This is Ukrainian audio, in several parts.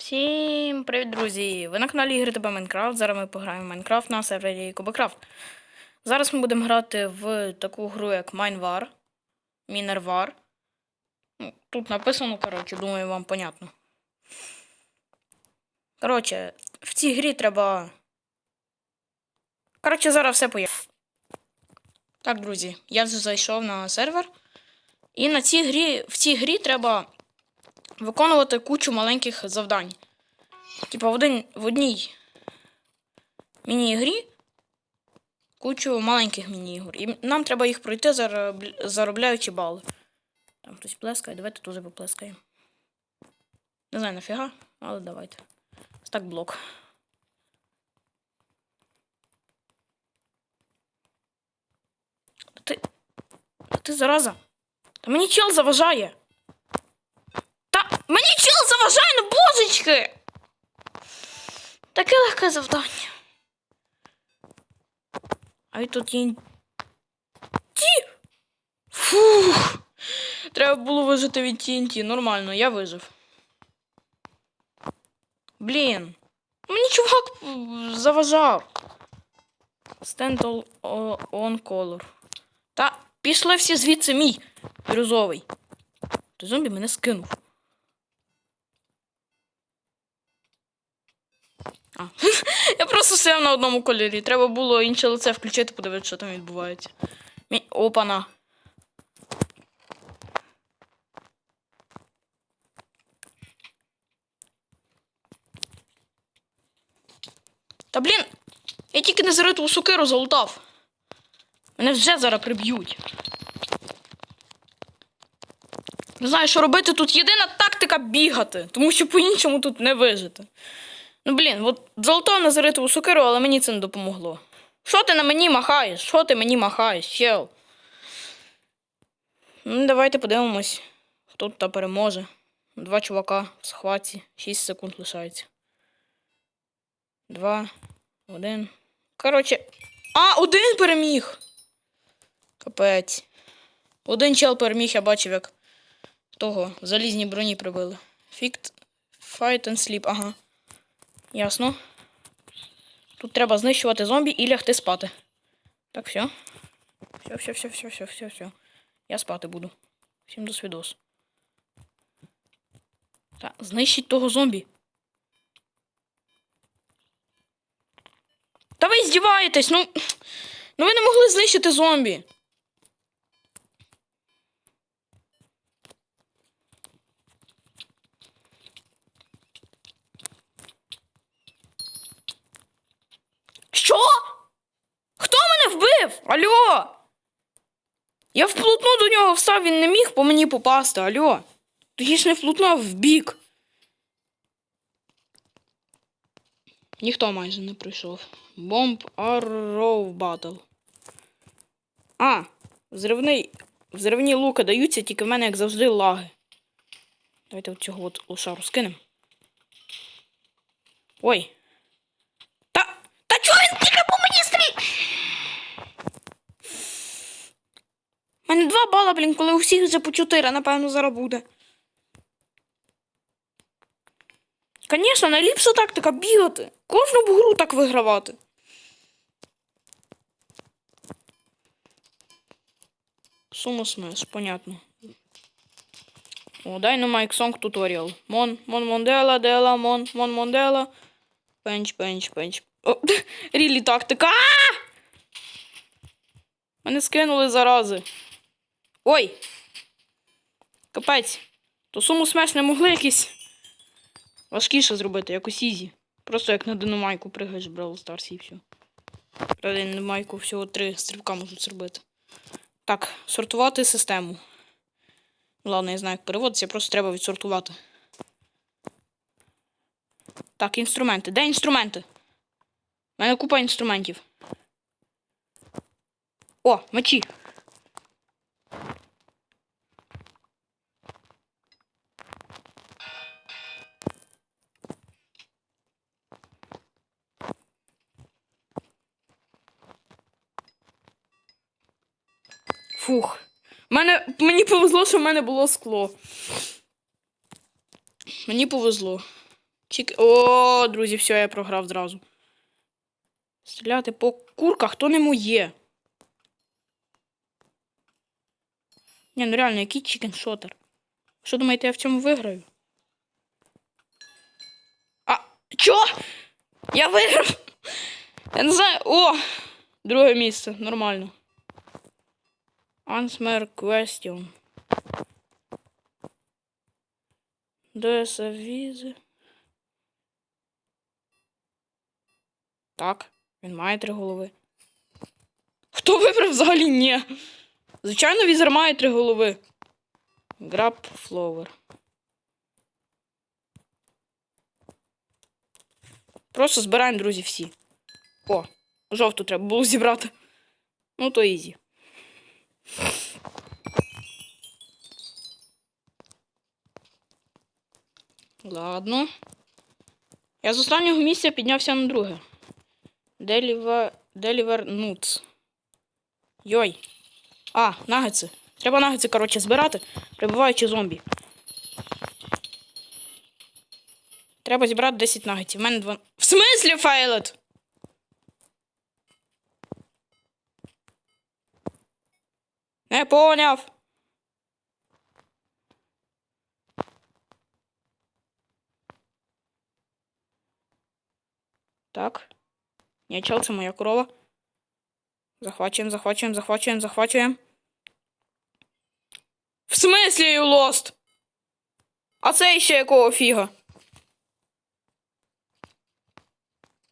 Всім привіт, друзі! Ви на каналі Ігри ТБ Майнкрафт. Зараз ми пограємо в Майнкрафт на сервері Кубикрафт. Зараз ми будемо грати в таку гру, як Майнвар. Мінервар. Ну, Тут написано, коротше, думаю, вам понятно. Коротше, в цій грі треба. Коротше, зараз все поясню. Так, друзі, я вже зайшов на сервер. І на цій грі, в цій грі треба виконувати кучу маленьких завдань. Типа в, в одній міні-ігрі кучу маленьких міні-ігор. І нам треба їх пройти, зароб... заробляючи бали. Там хтось плескає, давайте теж поплескаємо. Не знаю нафіга, але давайте. Так блок. Ти. Ти зараза. Та мені чел заважає. Мені чел заважає на божечки. Таке легке завдання. А й тут є. Ті. Фух. Треба було вижити від TNT. Нормально, я вижив. Блін. Мені чувак заважав. All on color. Та пішли всі звідси мій бірюзовий. Той зомбі мене скинув. А. Я просто стояв на одному кольорі. Треба було інше лице включити, подивитися, що там відбувається. Мі... Опана. Та блін! Я тільки не зариту сукиру залутав. Мене вже зараз приб'ють. Не знаю, що робити. Тут єдина тактика бігати, тому що по-іншому тут не вижити. Ну, блін, от золотого на заритову сокиру, але мені це не допомогло. Що ти на мені махаєш? Що ти мені махаєш, чел? Ну, давайте подивимось, хто тут переможе. Два чувака в схватці. 6 секунд лишається. Два. Один. Коротше. А, один переміг! Капець. Один чел переміг, я бачив, як того в залізній броні прибили. Фікт. Fight and sleep, ага. Ясно. Тут треба знищувати зомбі і лягти спати. Так, все. Все, все, все, все, все, все, все. Я спати буду. Всім до свідос. Так, знищить того зомбі. Та ви здіваєтесь, ну. Ну ви не могли знищити зомбі. Що? Хто мене вбив? Алло? Я вплутну до нього встав, він не міг по мені попасти, алло. Тоді ж не вплутнув в бік. Ніхто майже не прийшов. Бомб Arrow Battle. А, взривний. Взривні луки даються, тільки в мене, як завжди, лаги. Давайте от цього от лошару скинемо. Ой. Та. Та чого він тільки по мені стрій? У мене два бала, блін, коли у всіх вже по чотири, напевно, зараз буде. Звісно, найліпша тактика бігати. Кожну гру так вигравати. Сумо смеш, понятно. О, Dynamite Song Tutorial. Мон, мон мондела, дела, мон, мон мондела. Пенч, пенч, пенч. О, рілі тактика. А! Мене скинули зарази. Ой! Капець. То суму смеш не могли якісь важкіше зробити, якось ізі. Просто як на динамайку пригаєш Brawl Stars і все. Правда, на майку всього три стрибка можуть зробити. Так, сортувати систему. Ладно, я знаю, як переводиться, просто треба відсортувати. Так, інструменти. Де інструменти? У мене купа інструментів. О, мечі. Фух. Мене, мені повезло, що в мене було скло. Мені повезло. Чік... О, друзі, все, я програв зразу. Стріляти по курках то не моє. Ні, ну реально, який чікеншотер? Що думаєте, я в цьому виграю? А, чо? Я виграв! Я не знаю. О! Друге місце, нормально. Answer question. Деса візи. Так, він має три голови. Хто вибрав взагалі ні? Звичайно, візер має три голови. Граб фловер. Просто збираємо, друзі, всі. О, жовту треба було зібрати. Ну, то ізі. Ладно. Я з останнього місця піднявся на друге. Делівер... Нутс. Йой. А, нагетси. Треба нагетси, коротше, збирати, прибуваючи зомбі. Треба зібрати 10 нагетсів. У мене два. В смислі файлет? Не поняв. Так. Ні, чел, це моя корова. Захвачуємо, захвачуємо, захвачуємо, захвачуємо. В смислі lost? А це ще якого фіга?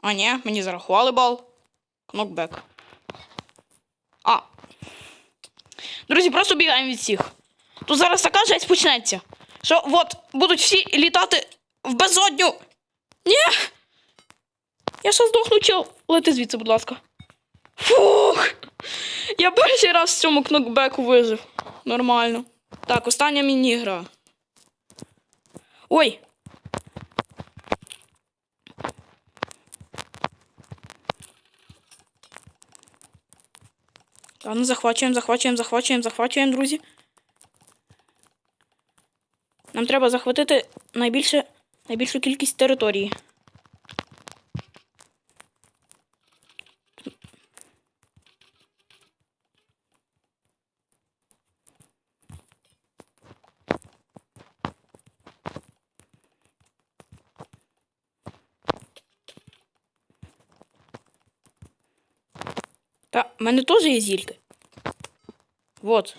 А, ні, мені зарахували бал. Кнокбек. А. Друзі, просто бігаємо від всіх. Тут зараз така жесть почнеться. Що от будуть всі літати в безодню. Ні! Я ще здохну, чел. Лети звідси, будь ласка. Фух! Я перший раз в цьому кнокбеку вижив. Нормально. Так, остання міні-гра. Ой! Ладно, захвачуємо, захвачуємо, захвачуємо, захвачуємо, друзі. Нам треба захватити найбільше, найбільшу кількість території. В мене теж є зільки. Вот.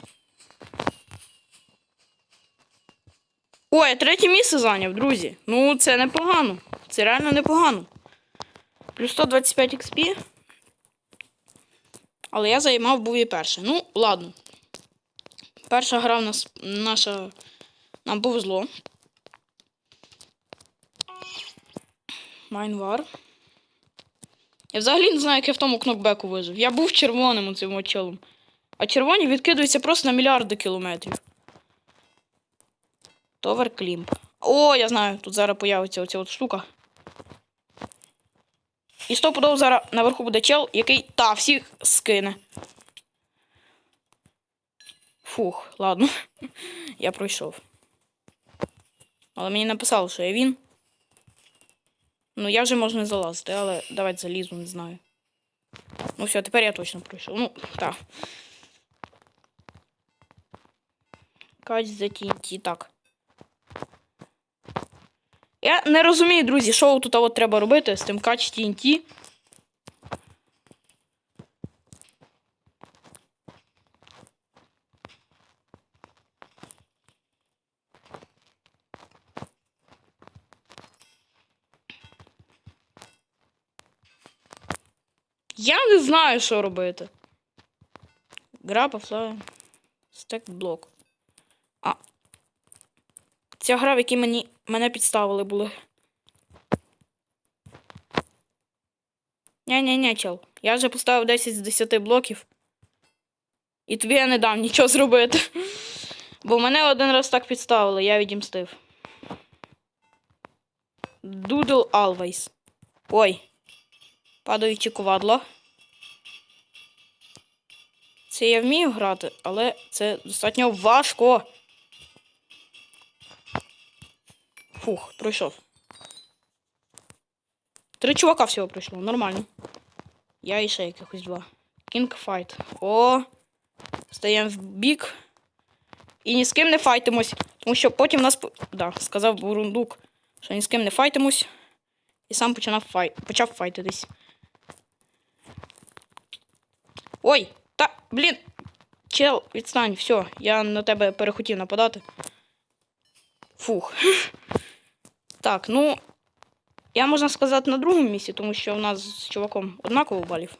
Ой, я третє місце зайняв, друзі. Ну, це непогано. Це реально непогано. Плюс 125 XP. Але я займав був і перше. Ну, ладно. Перша гра в нас наша. Нам повезло. Майнвар. Я взагалі не знаю, як я в тому кнокбеку вижив. Я був червоним цим очолом. А червоні відкидуються просто на мільярди кілометрів. Товер Клімп. О, я знаю, тут зараз появиться оця от штука. І стопудово зараз наверху буде чел, який та всіх скине. Фух, ладно. Я пройшов. Але мені написало, що я він. Ну, я вже можу не залазити, але давайте залізу, не знаю. Ну все, тепер я точно пройшов. Ну, так. Кач за TNT, так. Я не розумію, друзі, що тут треба робити з тим кач TNT. Я не знаю, що робити. Гра пофлає. Стек блок. А. Ця гра, в якій мені, мене підставили були. Ня-ня-ня, чел. Я вже поставив 10 з 10 блоків. І тобі я не дам нічого зробити. Бо мене один раз так підставили, я відімстив. Doodle always. Ой. Падаючи ковадло. Це я вмію грати, але це достатньо важко. Фух, пройшов. Три чувака всього пройшло, нормально. Я і ще якихось два. Кінг файт. О! Стаємо в бік. І ні з ким не файтимось. Тому що потім нас. Да, сказав Бурундук, що ні з ким не файтимось. І сам починав фай... почав файтитись. Ой! Та, блін! Чел, відстань, все, я на тебе перехотів нападати. Фух. Так, ну. Я можна сказати на другому місці, тому що в нас з чуваком однаково балів.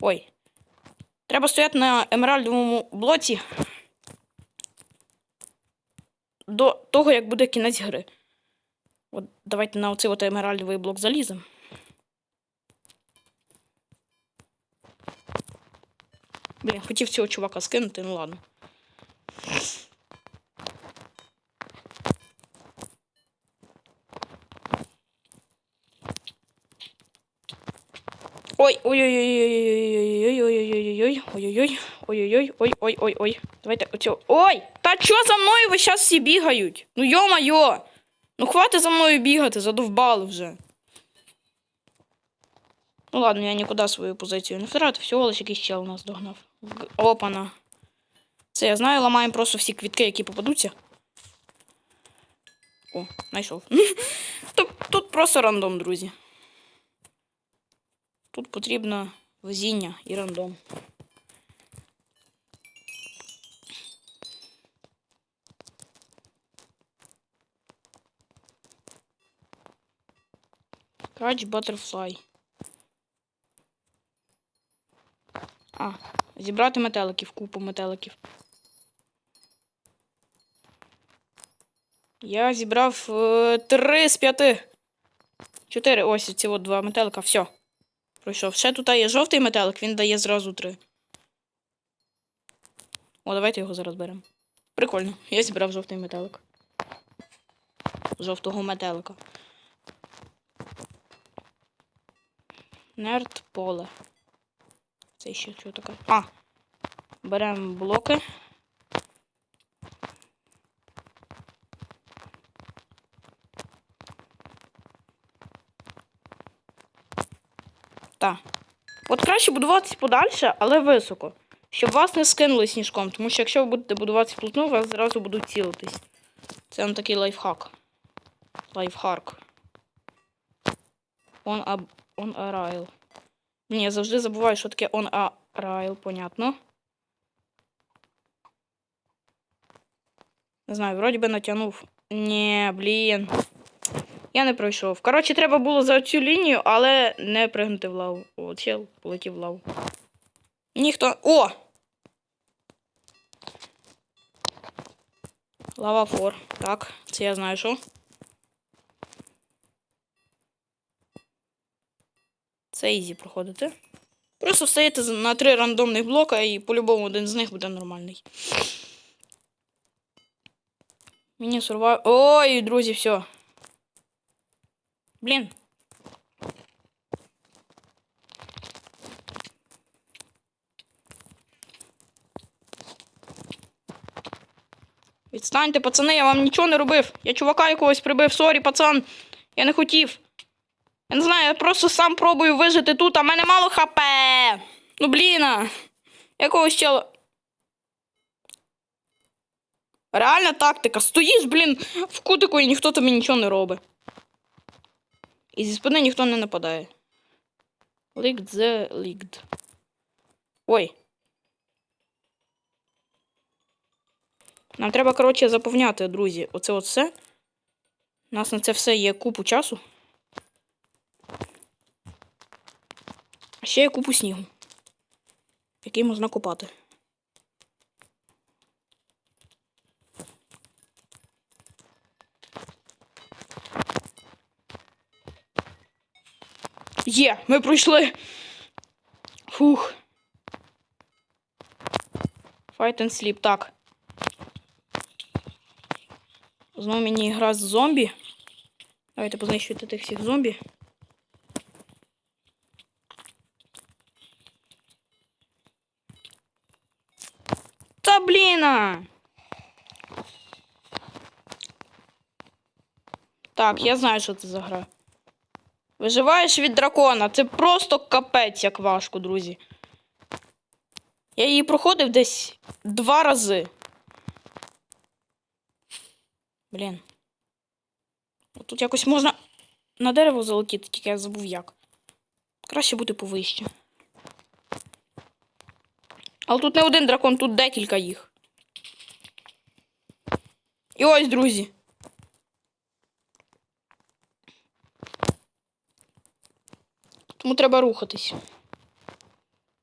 Ой. Треба стояти на емеральдовому блоці до того, як буде кінець гри. От давайте на оцей от емеральдовий блок заліземо. Блін, хотів цього чувака скинути, ну ладно. Ой, ой-ой-ой-ой-ой-ой-ой-ой-ой-ой, ой-ой-ой, ой-ой-ой, ой-ой-ой-ой. Давайте оцього. Ой! Та чо за мною ви зараз всі бігають? Ну йо-майо! Ну хватить за мною бігати, задовбали вже. Ну ладно, я нікуди свою позицію не втратив, всього лише якийсь чел нас догнав. Опана. Це я знаю, ламаємо просто всі квітки, які попадуться. О, знайшов. Тут, тут просто рандом, друзі. Тут потрібно везіння і рандом. Catch Butterfly. А, зібрати метеликів, купу метеликів. Я зібрав е, три з п'яти. Чотири. Ось ці от два метелика. Все. Пройшов. Ще тут є жовтий метелик, він дає зразу три. О, давайте його зараз беремо. Прикольно. Я зібрав жовтий метелик. Жовтого метелика. Нерд поле. Це ще що таке? А! Беремо блоки. Так. От краще будуватись подальше, але високо. Щоб вас не скинули сніжком. Тому що якщо ви будете будуватися плотно, вас зразу будуть цілитись. Це вам такий лайфхак. On a, on a rail. Ні, я завжди забуваю, що таке on a rail, понятно. Не знаю, вроді би натягнув. Ні, блін. Я не пройшов. Коротше, треба було за цю лінію, але не пригнути в лаву. О, чел полетів в лаву. Ніхто. О! Лава фор. Так, це я знаю, що. Це ізі проходити. Просто з- на три рандомних блока і по-любому один з них буде нормальний. Мені сурвав. Ой, друзі, все. Блін. Відстаньте, пацани, я вам нічого не робив. Я чувака якогось прибив. Сорі, пацан. Я не хотів. Я не знаю, я просто сам пробую вижити тут, а в мене мало хп. Ну блін. Якогось чела. Реальна тактика. Стоїш, блін, в кутику і ніхто тобі нічого не робить. І зі спини ніхто не нападає. Licked the licked. Ой. Нам треба, коротше, заповняти, друзі. Оце от все. У нас на це все є купу часу. Ще є купу снігу, який можна купати. Є, ми пройшли. Фух. Fight and sleep, так. Знову мені гра з зомбі. Давайте познищуйте тих всіх зомбі. Та блін! а! Так, я знаю, що це за гра. Виживаєш від дракона. Це просто капець, як важко, друзі. Я її проходив десь два рази. Блін. Тут якось можна на дерево залетіти, тільки я забув як. Краще бути повище. Але тут не один дракон, тут декілька їх. І ось, друзі. Тому треба рухатись.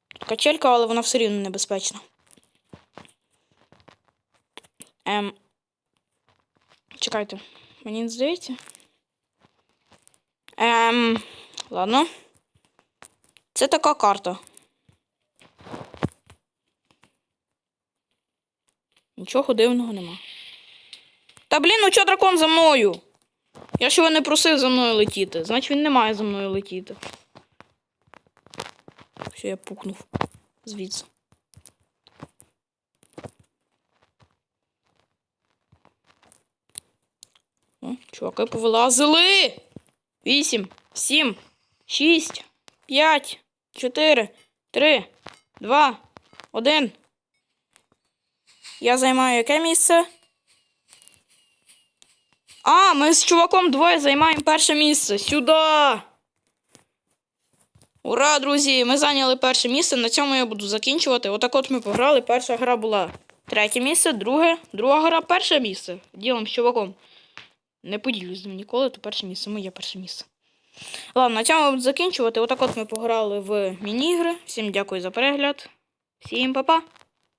Тут качелька, але вона все рівно небезпечна. Ем. Чекайте, мені не здається. Ем. Ладно. Це така карта. Нічого дивного нема. Та блін, ну чого дракон за мною? Я ж його не просив за мною летіти. Значить він не має за мною летіти. Все, я пукнув звідси. О, чуваки повилазили. Вісім, сім, шість, п'ять, чотири, три, два, один. Я займаю яке місце? А, ми з чуваком двоє займаємо перше місце. Сюди. Ура, друзі! Ми зайняли перше місце. На цьому я буду закінчувати. Отак от ми пограли. Перша гра була третє місце, друге, друга гра перше місце. Ділом з чуваком. Не поділюсь з ним ніколи, то перше місце, моє перше місце. Ладно, на цьому я буду закінчувати. Отак от ми пограли в міні-ігри. Всім дякую за перегляд. Всім па-па!